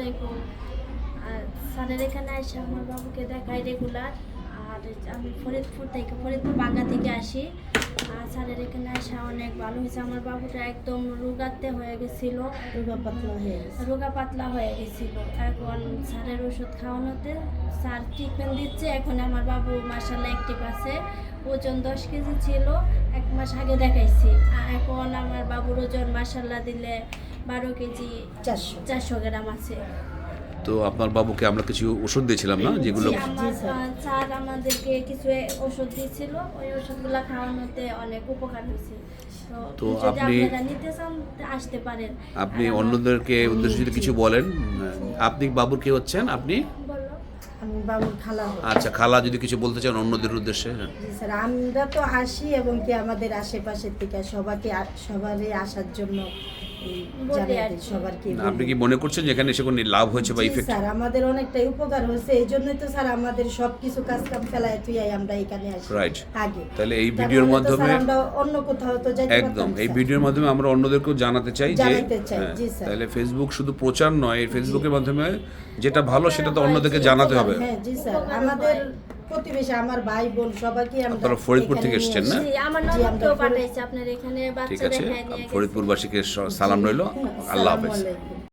আলাইকুম। স্যারের এখানে আসে আমার বাবুকে দেখাই রেগুলার। আর আমি ফরিদপুর থেকে, ফরিদপুর বাঙ্গা থেকে আসি। আর স্যারের এখানে আসা অনেক ভালো হয়েছে। আমার বাবুটা একদম রোগাতে হয়ে গেছিল। রোগা পাতলা হয়ে রোগা পাতলা হয়ে গেছিল। এখন স্যারের ওষুধ খাওয়ানোতে স্যার ট্রিটমেন্ট দিচ্ছে। এখন আমার বাবু মাসাল্লাহ অ্যাক্টিভ আছে। ওজন দশ কেজি ছিল। এক মাস আগে দেখাইছি। আর এখন আমার বাবুর ওজন মাসাল্লাহ দিলে বারো কেজি চারশো। চারশো গ্রাম আছে। তো আপনার বাবুকে আমরা কিছু ওষুধ দিয়েছিলাম না যেগুলো স্যার। আমাদেরকে কিছু ওষুধ দিয়েছিল। ওই ওষুধগুলো খাওয়ানোতে অনেক উপকার হয়েছে। তো আপনি- আসতে পারেন। আপনি অন্যদেরকে উদ্দেশ্য যদি কিছু বলেন আপনি বাবুর কে হচ্ছেন আপনি? বাবুর খালা আচ্ছা খালা যদি কিছু বলতে চান অন্যদের উদ্দেশ্যে। স্যার আমরা তো আসি এবং কি আমাদের আশেপাশের থেকে সবাইকে সবারই আসার জন্য সবারকে আপনি কি মনে করছেন যে এখানে এসে কোনো লাভ হয়েছে বা ইফেক্ট স্যার আমাদের অনেকটাই উপকার হয়েছে। এই জন্যই তো স্যার আমাদের সব কিছু কাজ কাম ফেলায় তুই আমরা এখানে আসি Right. আগে। তাহলে এই ভিডিওর মাধ্যমে আমরা অন্য কোথাও তো যাইতে একদম এই ভিডিওর মাধ্যমে আমরা অন্যদেরকেও জানাতে চাই যে জানাতে চাই, হ্যাঁ, জি স্যার। তাহলে ফেসবুক শুধু প্রচার নয় এই ফেসবুকের মাধ্যমে যেটা ভালো সেটা তো অন্যদেরকে জানাতে হবে। হ্যাঁ জি স্যার। আমাদের। প্রতিবেশী আমার ভাই বোন সবাইকে আমরা আপনারা ফরিদপুর থেকে এসেছেন না? আমার পাঠাইছে আপনার এখানে ঠিক বাচ্চা আছে নিয়ে গেছে। ফরিদপুরবাসীকে সালাম রইল হ্যাঁ, আল্লাহ হাফেজ।